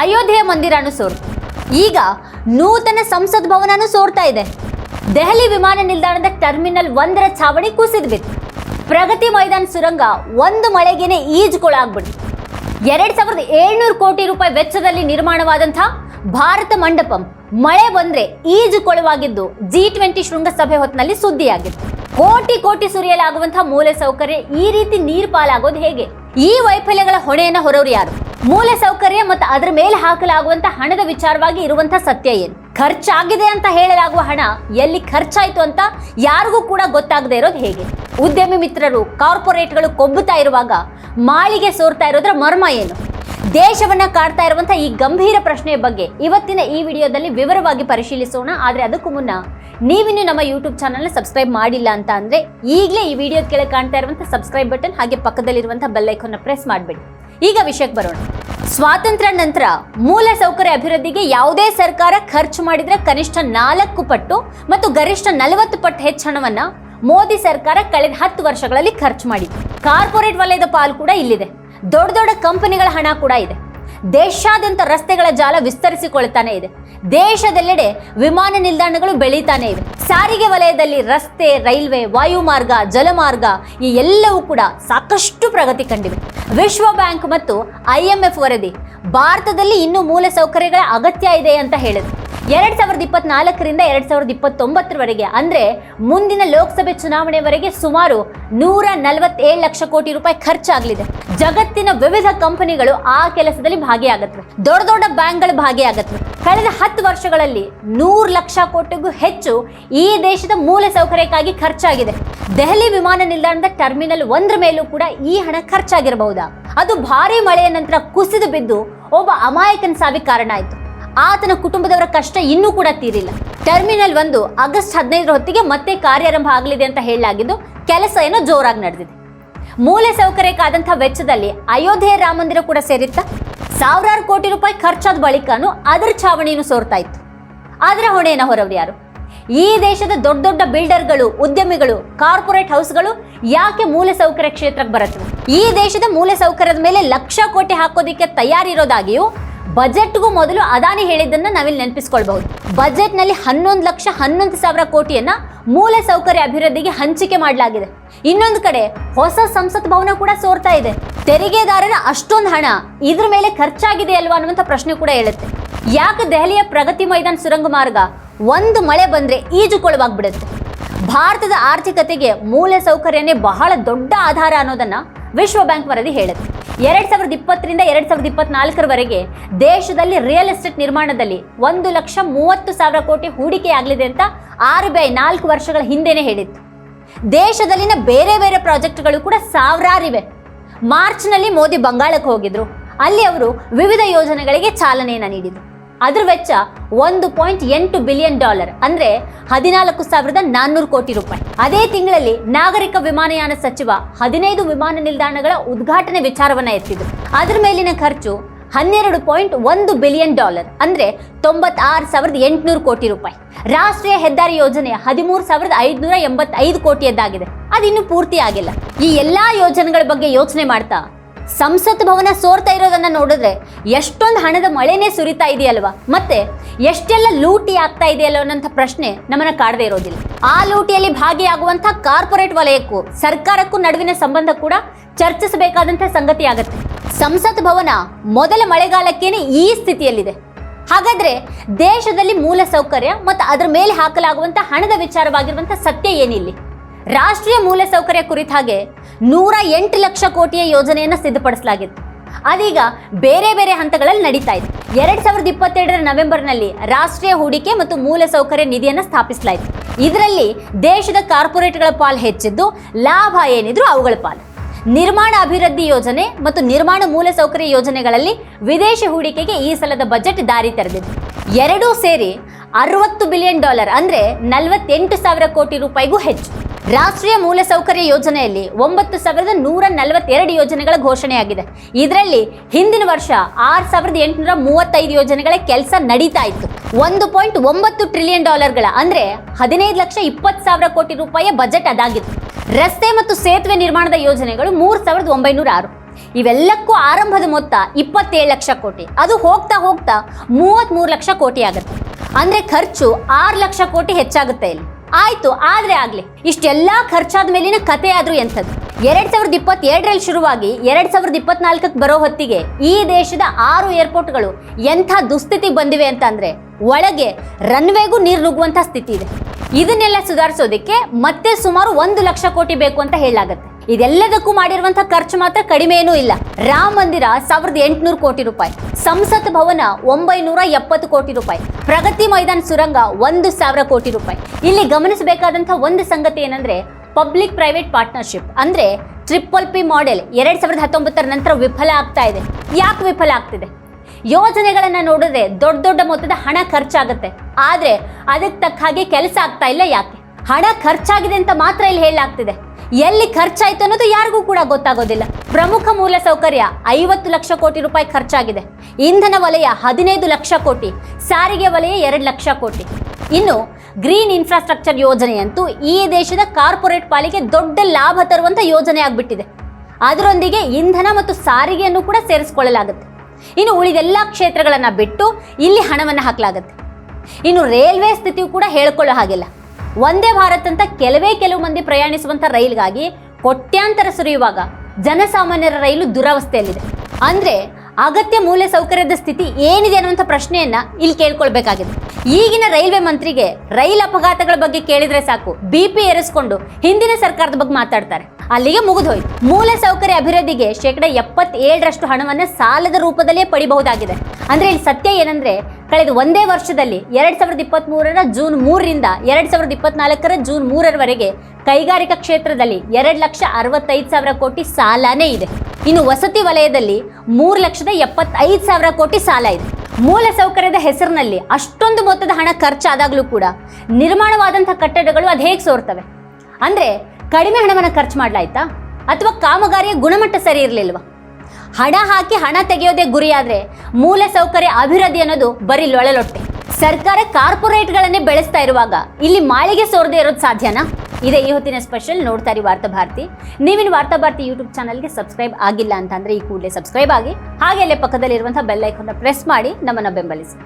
ಅಯೋಧ್ಯೆ ಮಂದಿರನು ಸೋರ್ತು. ಈಗ ನೂತನ ಸಂಸತ್ ಭವನನು ಸೋರ್ತಾ ಇದೆ. ದೆಹಲಿ ವಿಮಾನ ನಿಲ್ದಾಣದ ಟರ್ಮಿನಲ್ ಒಂದರ ಛಾವಣಿ ಕುಸಿದು ಬಿತ್ತು ಪ್ರಗತಿ ಮೈದಾನ ಸುರಂಗ ಒಂದು ಮಳೆಗೇನೆ ಈಜುಕೊಳಾಗ್ಬಿಡ್ತು. ಎರಡ್ ಸಾವಿರದ ಏಳ್ನೂರು ಕೋಟಿ ರೂಪಾಯಿ ವೆಚ್ಚದಲ್ಲಿ ನಿರ್ಮಾಣವಾದಂಥ ಭಾರತ ಮಂಡಪಂ ಮಳೆ ಬಂದ್ರೆ ಈಜುಕೊಳವಾಗಿದ್ದು ಜಿ ಟ್ವೆಂಟಿ ಶೃಂಗಸಭೆ ಹೊತ್ತಿನಲ್ಲಿ ಸುದ್ದಿಯಾಗಿತ್ತು. ಕೋಟಿ ಕೋಟಿ ಸುರಿಯಲಾಗುವಂತಹ ಮೂಲ ಸೌಕರ್ಯ ಈ ರೀತಿ ನೀರು ಪಾಲಾಗೋದು ಹೇಗೆ? ಈ ವೈಫಲ್ಯಗಳ ಹೊಣೆಯನ್ನ ಹೊರವರು ಯಾರು? ಮೂಲ ಸೌಕರ್ಯ ಮತ್ತು ಅದರ ಮೇಲೆ ಹಾಕಲಾಗುವಂತ ಹಣದ ವಿಚಾರವಾಗಿ ಇರುವಂತ ಸತ್ಯ ಏನು? ಖರ್ಚಾಗಿದೆ ಅಂತ ಹೇಳಲಾಗುವ ಹಣ ಎಲ್ಲಿ ಖರ್ಚಾಯಿತು ಅಂತ ಯಾರಿಗೂ ಕೂಡ ಗೊತ್ತಾಗದೇ ಇರೋದು ಹೇಗೆ? ಉದ್ಯಮಿ ಮಿತ್ರರು, ಕಾರ್ಪೊರೇಟ್ಗಳು ಕೊಬ್ಬುತ್ತಾ ಇರುವಾಗ ಮಾಳಿಗೆ ಸೋರ್ತಾ ಇರೋದ್ರ ಮರ್ಮ ಏನು? ದೇಶವನ್ನ ಕಾಡ್ತಾ ಇರುವಂತಹ ಈ ಗಂಭೀರ ಪ್ರಶ್ನೆಯ ಬಗ್ಗೆ ಇವತ್ತಿನ ಈ ವಿಡಿಯೋದಲ್ಲಿ ವಿವರವಾಗಿ ಪರಿಶೀಲಿಸೋಣ. ಆದರೆ ಅದಕ್ಕೂ ಮುನ್ನ ನೀವಿನ್ನು ನಮ್ಮ ಯೂಟ್ಯೂಬ್ ಚಾನಲ್ನ ಸಬ್ಸ್ಕ್ರೈಬ್ ಮಾಡಿಲ್ಲ ಅಂತ ಅಂದ್ರೆ ಈಗಲೇ ಈ ವಿಡಿಯೋ ಕೆಳಗೆ ಕಾಣ್ತಾ ಇರುವಂತಹ ಸಬ್ಸ್ಕ್ರೈಬ್ ಬಟನ್ ಹಾಗೆ ಪಕ್ಕದಲ್ಲಿರುವಂತಹ ಬೆಲ್ಲೈಕನ್ನ ಪ್ರೆಸ್ ಮಾಡಬೇಡಿ. ಈಗ ವಿಷಯಕ್ಕೆ ಬರೋಣ. ಸ್ವಾತಂತ್ರ್ಯ ನಂತರ ಮೂಲ ಸೌಕರ್ಯ ಅಭಿವೃದ್ಧಿಗೆ ಯಾವುದೇ ಸರ್ಕಾರ ಖರ್ಚು ಮಾಡಿದ್ರೆ ಕನಿಷ್ಠ ನಾಲ್ಕು ಪಟ್ಟು ಮತ್ತು ಗರಿಷ್ಠ ನಲವತ್ತು ಪಟ್ಟು ಹೆಚ್ಚು ಹಣವನ್ನ ಮೋದಿ ಸರ್ಕಾರ ಕಳೆದ ಹತ್ತು ವರ್ಷಗಳಲ್ಲಿ ಖರ್ಚು ಮಾಡಿ ಕಾರ್ಪೊರೇಟ್ ವಲಯದ ಪಾಲು ಕೂಡ ಇಲ್ಲಿದೆ. ದೊಡ್ಡ ದೊಡ್ಡ ಕಂಪನಿಗಳ ಹಣ ಕೂಡ ಇದೆ. ದೇಶಾದ್ಯಂತ ರಸ್ತೆಗಳ ಜಾಲ ವಿಸ್ತರಿಸಿಕೊಳ್ತಾನೆ ಇದೆ. ದೇಶದೆಲ್ಲೆಡೆ ವಿಮಾನ ನಿಲ್ದಾಣಗಳು ಬೆಳೀತಾನೆ ಇವೆ ಸಾರಿಗೆ ವಲಯದಲ್ಲಿ ರಸ್ತೆ, ರೈಲ್ವೆ, ವಾಯುಮಾರ್ಗ, ಜಲಮಾರ್ಗ ಈ ಎಲ್ಲವೂ ಕೂಡ ಸಾಕಷ್ಟು ಪ್ರಗತಿ ಕಂಡಿವೆ. ವಿಶ್ವ ಬ್ಯಾಂಕ್ ಮತ್ತು ಐಎಂಎಫ್ ವರದಿ, ಭಾರತದಲ್ಲಿ ಇನ್ನೂ ಮೂಲಸೌಕರ್ಯಗಳ ಅಗತ್ಯ ಇದೆ ಅಂತ ಹೇಳಿದ್ರು ಎರಡ್ ಸಾವಿರದ ಇಪ್ಪತ್ನಾಲ್ಕರಿಂದ ಎರಡ್ ಸಾವಿರದ ಇಪ್ಪತ್ತೊಂಬತ್ತರವರೆಗೆ, ಅಂದ್ರೆ ಮುಂದಿನ ಲೋಕಸಭೆ ಚುನಾವಣೆವರೆಗೆ ಸುಮಾರು ನೂರ ನಲವತ್ತೇಳು ಲಕ್ಷ ಕೋಟಿ ರೂಪಾಯಿ ಖರ್ಚಾಗಲಿದೆ. ಜಗತ್ತಿನ ವಿವಿಧ ಕಂಪನಿಗಳು ಆ ಕೆಲಸದಲ್ಲಿ ಭಾಗಿಯಾಗತ್ವೆ. ದೊಡ್ಡ ದೊಡ್ಡ ಬ್ಯಾಂಕ್ಗಳು ಭಾಗಿಯಾಗತ್ವೆ. ಕಳೆದ ಹತ್ತು ವರ್ಷಗಳಲ್ಲಿ ನೂರು ಲಕ್ಷ ಕೋಟಿಗೂ ಹೆಚ್ಚು ಈ ದೇಶದ ಮೂಲ ಸೌಕರ್ಯಕ್ಕಾಗಿ ಖರ್ಚಾಗಿದೆ. ದೆಹಲಿ ವಿಮಾನ ನಿಲ್ದಾಣದ ಟರ್ಮಿನಲ್ ಒಂದ್ರ ಮೇಲೂ ಕೂಡ ಈ ಹಣ ಖರ್ಚಾಗಿರಬಹುದಾ? ಅದು ಭಾರಿ ಮಳೆಯ ನಂತರ ಕುಸಿದು ಬಿದ್ದು ಒಬ್ಬ ಅಮಾಯಕನ ಸಾವಿಗೆ ಕಾರಣ ಆಯಿತು. ಆತನ ಕುಟುಂಬದವರ ಕಷ್ಟ ಇನ್ನೂ ಕೂಡ ತೀರಿಲ್ಲ. ಟರ್ಮಿನಲ್ ಒಂದು ಆಗಸ್ಟ್ ಹದಿನೈದರ ಹೊತ್ತಿಗೆ ಮತ್ತೆ ಕಾರ್ಯಾರಂಭ ಆಗಲಿದೆ ಅಂತ ಹೇಳಲಾಗಿದ್ದು ಕೆಲಸ ಏನೋ ಜೋರಾಗಿ ನಡೆದಿದೆ. ಮೂಲ ಸೌಕರ್ಯಕ್ಕಾದಂಥ ವೆಚ್ಚದಲ್ಲಿ ಅಯೋಧ್ಯೆ ರಾಮ ಮಂದಿರ ಕೂಡ ಸೇರಿತ್ತ ಸಾವಿರಾರು ಕೋಟಿ ರೂಪಾಯಿ ಖರ್ಚಾದ ಬಳಿಕನೂ ಅದರ ಛಾವಣಿನೂ ಸೋರ್ತಾ ಇತ್ತು. ಅದರ ಹೊಣೆಯನ್ನ ಹೊರವ್ರು ಯಾರು? ಈ ದೇಶದ ದೊಡ್ಡ ದೊಡ್ಡ ಬಿಲ್ಡರ್ಗಳು, ಉದ್ಯಮಿಗಳು, ಕಾರ್ಪೊರೇಟ್ ಹೌಸ್ಗಳು ಯಾಕೆ ಮೂಲ ಸೌಕರ್ಯ ಕ್ಷೇತ್ರಕ್ಕೆ ಬರುತ್ತವೆ ಈ ದೇಶದ ಮೂಲ ಸೌಕರ್ಯದ ಮೇಲೆ ಲಕ್ಷ ಕೋಟಿ ಹಾಕೋದಿಕ್ಕೆ ತಯಾರಿರೋದಾಗಿಯೂ ಬಜೆಟ್ಗೂ ಮೊದಲು ಅದಾನಿ ಹೇಳಿದ್ದನ್ನು ನಾವಿಲ್ಲಿ ನೆನಪಿಸ್ಕೊಳ್ಬಹುದು. ಬಜೆಟ್ನಲ್ಲಿ ಹನ್ನೊಂದು ಲಕ್ಷ ಹನ್ನೊಂದು ಸಾವಿರ ಕೋಟಿಯನ್ನ ಮೂಲ ಸೌಕರ್ಯ ಅಭಿವೃದ್ಧಿಗೆ ಹಂಚಿಕೆ ಮಾಡಲಾಗಿದೆ. ಇನ್ನೊಂದು ಕಡೆ ಹೊಸ ಸಂಸತ್ ಭವನ ಕೂಡ ಸೋರ್ತಾ ಇದೆ. ತೆರಿಗೆದಾರರ ಅಷ್ಟೊಂದು ಹಣ ಇದ್ರ ಮೇಲೆ ಖರ್ಚಾಗಿದೆ ಅಲ್ವಾ ಅನ್ನುವಂಥ ಪ್ರಶ್ನೆ ಕೂಡ ಹೇಳುತ್ತೆ ಯಾಕೆ ದೆಹಲಿಯ ಪ್ರಗತಿ ಮೈದಾನ ಸುರಂಗ ಮಾರ್ಗ ಒಂದು ಮಳೆ ಬಂದ್ರೆ ಈಜುಕೊಳವಾಗ್ಬಿಡುತ್ತೆ? ಭಾರತದ ಆರ್ಥಿಕತೆಗೆ ಮೂಲ ಸೌಕರ್ಯನೇ ಬಹಳ ದೊಡ್ಡ ಆಧಾರ ಅನ್ನೋದನ್ನ ವಿಶ್ವ ಬ್ಯಾಂಕ್ ವರದಿ ಹೇಳುತ್ತೆ. ಎರಡ್ ಸಾವಿರದ ಇಪ್ಪತ್ತರಿಂದ ಎರಡು ಸಾವಿರದ ಇಪ್ಪತ್ನಾಲ್ಕರವರೆಗೆ ದೇಶದಲ್ಲಿ ರಿಯಲ್ ಎಸ್ಟೇಟ್ ನಿರ್ಮಾಣದಲ್ಲಿ ಒಂದು ಲಕ್ಷ ಮೂವತ್ತು ಸಾವಿರ ಕೋಟಿ ಹೂಡಿಕೆ ಆಗಲಿದೆ ಅಂತ ಆರ್ ಬಿ ಐ ನಾಲ್ಕು ವರ್ಷಗಳ ಹಿಂದೆಯೇ ಹೇಳಿತ್ತು. ದೇಶದಲ್ಲಿನ ಬೇರೆ ಬೇರೆ ಪ್ರಾಜೆಕ್ಟ್ಗಳು ಕೂಡ ಸಾವಿರಾರಿವೆ. ಮಾರ್ಚ್ನಲ್ಲಿ ಮೋದಿ ಬಂಗಾಳಕ್ಕೆ ಹೋಗಿದ್ರು. ಅಲ್ಲಿ ಅವರು ವಿವಿಧ ಯೋಜನೆಗಳಿಗೆ ಚಾಲನೆಯನ್ನು ನೀಡಿದರು. ಅದ್ರ ವೆಚ್ಚ ಒಂದು ಪಾಯಿಂಟ್ ಎಂಟು ಬಿಲಿಯನ್ ಡಾಲರ್ ಅಂದ್ರೆ ಹದಿನಾಲ್ಕು ಸಾವಿರದ ನಾನ್ನೂರು ಕೋಟಿ ರೂಪಾಯಿ. ಅದೇ ತಿಂಗಳಲ್ಲಿ ನಾಗರಿಕ ವಿಮಾನಯಾನ ಸಚಿವ ಹದಿನೈದು ವಿಮಾನ ನಿಲ್ದಾಣಗಳ ಉದ್ಘಾಟನೆ ವಿಚಾರವನ್ನ ಎತ್ತಿದ್ರು. ಅದರ ಮೇಲಿನ ಖರ್ಚು ಹನ್ನೆರಡು ಪಾಯಿಂಟ್ ಒಂದು ಬಿಲಿಯನ್ ಡಾಲರ್ ಅಂದ್ರೆ ತೊಂಬತ್ತಾರು ಸಾವಿರದ ಎಂಟುನೂರು ಕೋಟಿ ರೂಪಾಯಿ. ರಾಷ್ಟ್ರೀಯ ಹೆದ್ದಾರಿ ಯೋಜನೆ ಹದಿಮೂರು ಸಾವಿರದ ಐದುನೂರ ಎಂಬತ್ತೈದು ಕೋಟಿಯದ್ದಾಗಿದೆ. ಅದಿನ್ನೂ ಪೂರ್ತಿ ಆಗಿಲ್ಲ. ಈ ಎಲ್ಲಾ ಯೋಜನೆಗಳ ಬಗ್ಗೆ ಯೋಚನೆ ಮಾಡ್ತಾ ಸಂಸತ್ ಭವನ ಸೋರ್ತಾ ಇರೋದನ್ನ ನೋಡಿದ್ರೆ ಎಷ್ಟೊಂದು ಹಣದ ಮಳೆನೇ ಸುರಿತಾ ಇದೆಯಲ್ವಾ? ಮತ್ತೆ ಎಷ್ಟೆಲ್ಲ ಲೂಟಿ ಆಗ್ತಾ ಇದೆಯಲ್ಲ ಅನ್ನೋಂಥ ಪ್ರಶ್ನೆ ನಮ್ಮನ್ನ ಕಾಡದೇ ಇರೋದಿಲ್ಲ. ಆ ಲೂಟಿಯಲ್ಲಿ ಭಾಗಿಯಾಗುವಂಥ ಕಾರ್ಪೊರೇಟ್ ವಲಯಕ್ಕೂ ಸರ್ಕಾರಕ್ಕೂ ನಡುವಿನ ಸಂಬಂಧ ಕೂಡ ಚರ್ಚಿಸಬೇಕಾದಂಥ ಸಂಗತಿ ಆಗತ್ತೆ. ಸಂಸತ್ ಭವನ ಮೊದಲ ಮಳೆಗಾಲಕ್ಕೇನೆ ಈ ಸ್ಥಿತಿಯಲ್ಲಿದೆ. ಹಾಗಾದ್ರೆ ದೇಶದಲ್ಲಿ ಮೂಲ ಸೌಕರ್ಯ ಮತ್ತು ಅದರ ಮೇಲೆ ಹಾಕಲಾಗುವಂಥ ಹಣದ ವಿಚಾರವಾಗಿರುವಂಥ ಸತ್ಯ ಏನಿಲ್ಲಿ? ರಾಷ್ಟ್ರೀಯ ಮೂಲಸೌಕರ್ಯ ಕುರಿತ ಹಾಗೆ ನೂರ ಎಂಟು ಲಕ್ಷ ಕೋಟಿಯ ಯೋಜನೆಯನ್ನು ಸಿದ್ಧಪಡಿಸಲಾಗಿತ್ತು. ಅದೀಗ ಬೇರೆ ಬೇರೆ ಹಂತಗಳಲ್ಲಿ ನಡೀತಾ ಇತ್ತು ಎರಡ್ ಸಾವಿರದ ಇಪ್ಪತ್ತೆರಡರ ನವೆಂಬರ್ನಲ್ಲಿ ರಾಷ್ಟ್ರೀಯ ಹೂಡಿಕೆ ಮತ್ತು ಮೂಲಸೌಕರ್ಯ ನಿಧಿಯನ್ನು ಸ್ಥಾಪಿಸಲಾಯಿತು. ಇದರಲ್ಲಿ ದೇಶದ ಕಾರ್ಪೊರೇಟ್ಗಳ ಪಾಲು ಹೆಚ್ಚಿದ್ದು ಲಾಭ ಏನಿದ್ರು ಅವುಗಳ ಪಾಲು. ನಿರ್ಮಾಣ ಅಭಿವೃದ್ಧಿ ಯೋಜನೆ ಮತ್ತು ನಿರ್ಮಾಣ ಮೂಲಸೌಕರ್ಯ ಯೋಜನೆಗಳಲ್ಲಿ ವಿದೇಶಿ ಹೂಡಿಕೆಗೆ ಈ ಸಲದ ಬಜೆಟ್ ದಾರಿ ತೆರೆದಿದೆ. ಎರಡೂ ಸೇರಿ ಅರವತ್ತು ಬಿಲಿಯನ್ ಡಾಲರ್ ಅಂದರೆ ನಲವತ್ತೆಂಟು ಸಾವಿರ ಕೋಟಿ ರೂಪಾಯಿಗೂ ಹೆಚ್ಚು. ರಾಷ್ಟ್ರೀಯ ಮೂಲಸೌಕರ್ಯ ಯೋಜನೆಯಲ್ಲಿ ಒಂಬತ್ತು ಸಾವಿರದ ನೂರ ನಲವತ್ತೆರಡು ಯೋಜನೆಗಳ ಘೋಷಣೆಯಾಗಿದೆ. ಇದರಲ್ಲಿ ಹಿಂದಿನ ವರ್ಷ ಆರು ಸಾವಿರದ ಎಂಟುನೂರ ಮೂವತ್ತೈದು ಯೋಜನೆಗಳ ಕೆಲಸ ನಡೀತಾ ಇತ್ತು. ಒಂದು ಪಾಯಿಂಟ್ ಒಂಬತ್ತು ಟ್ರಿಲಿಯನ್ ಡಾಲರ್ಗಳ ಅಂದ್ರೆ ಹದಿನೈದು ಲಕ್ಷ ಇಪ್ಪತ್ತು ಸಾವಿರ ಕೋಟಿ ರೂಪಾಯಿಯ ಬಜೆಟ್ ಅದಾಗಿತ್ತು. ರಸ್ತೆ ಮತ್ತು ಸೇತುವೆ ನಿರ್ಮಾಣದ ಯೋಜನೆಗಳು ಮೂರು ಸಾವಿರದ ಒಂಬೈನೂರ ಆರು. ಇವೆಲ್ಲಕ್ಕೂ ಆರಂಭದ ಮೊತ್ತ ಇಪ್ಪತ್ತೇಳು ಲಕ್ಷ ಕೋಟಿ. ಅದು ಹೋಗ್ತಾ ಹೋಗ್ತಾ ಮೂವತ್ತ್ಮೂರು ಲಕ್ಷ ಕೋಟಿ ಆಗುತ್ತೆ ಅಂದರೆ ಖರ್ಚು ಆರು ಲಕ್ಷ ಕೋಟಿ ಹೆಚ್ಚಾಗುತ್ತೆ ಇಲ್ಲಿ. ಆಯ್ತು, ಆದ್ರೆ ಆಗ್ಲಿ. ಇಷ್ಟೆಲ್ಲ ಖರ್ಚಾದ ಮೇಲಿನ ಕತೆ ಆದ್ರೂ ಎಂಥದ್ದು? ಎರಡ್ ಸಾವಿರದ ಇಪ್ಪತ್ತೆರಡರಲ್ಲಿ ಶುರುವಾಗಿ ಎರಡ್ ಸಾವಿರದ ಇಪ್ಪತ್ನಾಲ್ಕಕ್ಕೆ ಬರೋ ಹೊತ್ತಿಗೆ ಈ ದೇಶದ ಆರು ಏರ್ಪೋರ್ಟ್ಗಳು ಎಂಥ ದುಸ್ಥಿತಿಗೆ ಬಂದಿವೆ ಅಂತಂದ್ರೆ ಒಳಗೆ ರನ್ವೇಗೂ ನೀರು ನುಗ್ಗುವಂಥ ಸ್ಥಿತಿ ಇದೆ. ಇದನ್ನೆಲ್ಲ ಸುಧಾರಿಸೋದಕ್ಕೆ ಮತ್ತೆ ಸುಮಾರು ಒಂದು ಲಕ್ಷ ಕೋಟಿ ಬೇಕು ಅಂತ ಹೇಳಲಾಗತ್ತೆ. ಇದೆಲ್ಲದಕ್ಕೂ ಮಾಡಿರುವಂತಹ ಖರ್ಚು ಮಾತ್ರ ಕಡಿಮೆ ಇಲ್ಲ. ರಾಮ ಮಂದಿರ ಸಾವಿರದ ಎಂಟುನೂರು ಕೋಟಿ ರೂಪಾಯಿ. ಸಂಸತ್ ಭವನ ಒಂಬೈನೂರ ಎಪ್ಪತ್ತು ಕೋಟಿ ರೂಪಾಯಿ. ಪ್ರಗತಿ ಮೈದಾನ ಸುರಂಗ ಒಂದು ಸಾವಿರ ಕೋಟಿ ರೂಪಾಯಿ. ಇಲ್ಲಿ ಗಮನಿಸಬೇಕಾದಂತಹ ಒಂದು ಸಂಗತಿ ಏನಂದ್ರೆ ಪಬ್ಲಿಕ್ ಪ್ರೈವೇಟ್ ಪಾರ್ಟ್ನರ್ಶಿಪ್ ಅಂದ್ರೆ ಟ್ರಿಪಲ್ ಪಿ ಮಾಡೆಲ್ ಎರಡ್ ಸಾವಿರದ ಹತ್ತೊಂಬತ್ತರ ನಂತರ ವಿಫಲ ಆಗ್ತಾ ಇದೆ. ಯಾಕೆ ವಿಫಲ ಆಗ್ತಿದೆ? ಯೋಜನೆಗಳನ್ನ ನೋಡಿದ್ರೆ ದೊಡ್ಡ ದೊಡ್ಡ ಮೊತ್ತದ ಹಣ ಖರ್ಚಾಗುತ್ತೆ. ಆದ್ರೆ ಅದಕ್ಕೆ ತಕ್ಕ ಹಾಗೆ ಕೆಲಸ ಆಗ್ತಾ ಇಲ್ಲ ಯಾಕೆ? ಹಣ ಖರ್ಚಾಗಿದೆ ಅಂತ ಮಾತ್ರ ಇಲ್ಲಿ ಹೇಳಲಾಗ್ತಿದೆ. ಎಲ್ಲಿ ಖರ್ಚಾಯ್ತು ಅನ್ನೋದು ಯಾರಿಗೂ ಕೂಡ ಗೊತ್ತಾಗೋದಿಲ್ಲ. ಪ್ರಮುಖ ಮೂಲ ಸೌಕರ್ಯ ಐವತ್ತು ಲಕ್ಷ ಕೋಟಿ ರೂಪಾಯಿ ಖರ್ಚಾಗಿದೆ. ಇಂಧನ ವಲಯ ಹದಿನೈದು ಲಕ್ಷ ಕೋಟಿ, ಸಾರಿಗೆ ವಲಯ ಎರಡು ಲಕ್ಷ ಕೋಟಿ. ಇನ್ನು ಗ್ರೀನ್ ಇನ್ಫ್ರಾಸ್ಟ್ರಕ್ಚರ್ ಯೋಜನೆಯಂತೂ ಈ ದೇಶದ ಕಾರ್ಪೊರೇಟ್ ಪಾಲಿಗೆ ದೊಡ್ಡ ಲಾಭ ತರುವಂಥ ಯೋಜನೆ ಆಗ್ಬಿಟ್ಟಿದೆ. ಅದರೊಂದಿಗೆ ಇಂಧನ ಮತ್ತು ಸಾರಿಗೆಯನ್ನು ಕೂಡ ಸೇರಿಸಿಕೊಳ್ಳಲಾಗುತ್ತೆ. ಇನ್ನು ಉಳಿದೆಲ್ಲ ಕ್ಷೇತ್ರಗಳನ್ನು ಬಿಟ್ಟು ಇಲ್ಲಿ ಹಣವನ್ನು ಹಾಕಲಾಗುತ್ತೆ. ಇನ್ನು ರೈಲ್ವೆ ಸ್ಥಿತಿಯು ಕೂಡ ಹೇಳ್ಕೊಳ್ಳೋ ಹಾಗಿಲ್ಲ. ಒಂದೇ ಭಾರತ್ ಅಂತ ಕೆಲವೇ ಕೆಲವು ಮಂದಿ ಪ್ರಯಾಣಿಸುವಂಥ ರೈಲ್ಗಾಗಿ ಕೋಟ್ಯಾಂತರ ಸುರಿಯುವಾಗ ಜನಸಾಮಾನ್ಯರ ರೈಲು ದುರವಸ್ಥೆಯಲ್ಲಿದೆ. ಅಂದ್ರೆ ಅಗತ್ಯ ಮೂಲ ಸೌಕರ್ಯದ ಸ್ಥಿತಿ ಏನಿದೆ ಅನ್ನುವಂಥ ಪ್ರಶ್ನೆಯನ್ನ ಇಲ್ಲಿ ಕೇಳ್ಕೊಳ್ಬೇಕಾಗಿದೆ. ಈಗಿನ ರೈಲ್ವೆ ಮಂತ್ರಿಗೆ ರೈಲ್ ಅಪಘಾತಗಳ ಬಗ್ಗೆ ಕೇಳಿದ್ರೆ ಸಾಕು, ಬಿ ಪಿ ಏರಿಸ್ಕೊಂಡು ಹಿಂದಿನ ಸರ್ಕಾರದ ಬಗ್ಗೆ ಮಾತಾಡ್ತಾರೆ. ಅಲ್ಲಿಗೆ ಮುಗಿದೋಯ್ತು ಮೂಲ ಸೌಕರ್ಯ ಅಭಿವೃದ್ಧಿಗೆ ಶೇಕಡ ಎಪ್ಪತ್ತೇಳರಷ್ಟು ಹಣವನ್ನ ಸಾಲದ ರೂಪದಲ್ಲೇ ಪಡಿಬಹುದಾಗಿದೆ. ಅಂದ್ರೆ ಇಲ್ಲಿ ಸತ್ಯ ಏನಂದ್ರೆ, ಕಳೆದ ಒಂದೇ ವರ್ಷದಲ್ಲಿ ಎರಡ್ ಸಾವಿರದ ಇಪ್ಪತ್ತ್ ಮೂರರ ಜೂನ್ ಮೂರರಿಂದ ಎರಡ್ ಸಾವಿರದ ಇಪ್ಪತ್ನಾಲ್ಕರ ಜೂನ್ ಮೂರರವರೆಗೆ ಕೈಗಾರಿಕಾ ಕ್ಷೇತ್ರದಲ್ಲಿ ಎರಡು ಲಕ್ಷ ಅರವತ್ತೈದು ಸಾವಿರ ಕೋಟಿ ಸಾಲನೇ ಇದೆ. ಇನ್ನು ವಸತಿ ವಲಯದಲ್ಲಿ ಮೂರು ಲಕ್ಷದ ಎಪ್ಪತ್ತೈದು ಸಾವಿರ ಕೋಟಿ ಸಾಲ ಇದೆ. ಮೂಲ ಸೌಕರ್ಯದ ಹೆಸರಿನಲ್ಲಿ ಅಷ್ಟೊಂದು ಮೊತ್ತದ ಹಣ ಖರ್ಚಾದಾಗಲೂ ಕೂಡ ನಿರ್ಮಾಣವಾದಂಥ ಕಟ್ಟಡಗಳು ಅದು ಹೇಗೆ ಸೋರ್ತವೆ? ಅಂದರೆ ಕಡಿಮೆ ಹಣವನ್ನು ಖರ್ಚು ಮಾಡಲಾಯ್ತಾ? ಅಥವಾ ಕಾಮಗಾರಿಯ ಗುಣಮಟ್ಟ ಸರಿ ಇರಲಿಲ್ವಾ? ಹಣ ಹಾಕಿ ಹಣ ತೆಗೆಯೋದೇ ಗುರಿಯಾದರೆ ಮೂಲ ಸೌಕರ್ಯ ಅಭಿವೃದ್ಧಿ ಅನ್ನೋದು ಬರೀ ಲೊಳಲೊಟ್ಟೆ. ಸರ್ಕಾರ ಕಾರ್ಪೊರೇಟ್ಗಳನ್ನೇ ಬೆಳೆಸ್ತಾ ಇರುವಾಗ ಇಲ್ಲಿ ಮಾಳಿಗೆ ಸೋರದೇ ಇರೋದು ಸಾಧ್ಯನಾ? ಇದೇ ಈ ಹೊತ್ತಿನ ಸ್ಪೆಷಲ್ ನೋಡ್ತಾ ಇರಿ ವಾರ್ತಾ ಭಾರತಿ. ನೀವಿನ ವಾರ್ತಾ ಭಾರತಿ ಯೂಟ್ಯೂಬ್ ಚಾನಲ್ಗೆ ಸಬ್ಸ್ಕ್ರೈಬ್ ಆಗಿಲ್ಲ ಅಂತಂದ್ರೆ ಈ ಕೂಡಲೇ ಸಬ್ಸ್ಕ್ರೈಬ್ ಆಗಿ ಹಾಗೆ ಅಲ್ಲೇ ಪಕ್ಕದಲ್ಲಿರುವಂತಹ ಬೆಲ್ ಐಕನ್ನ ಪ್ರೆಸ್ ಮಾಡಿ ನಮ್ಮನ್ನ ಬೆಂಬಲಿಸಿ.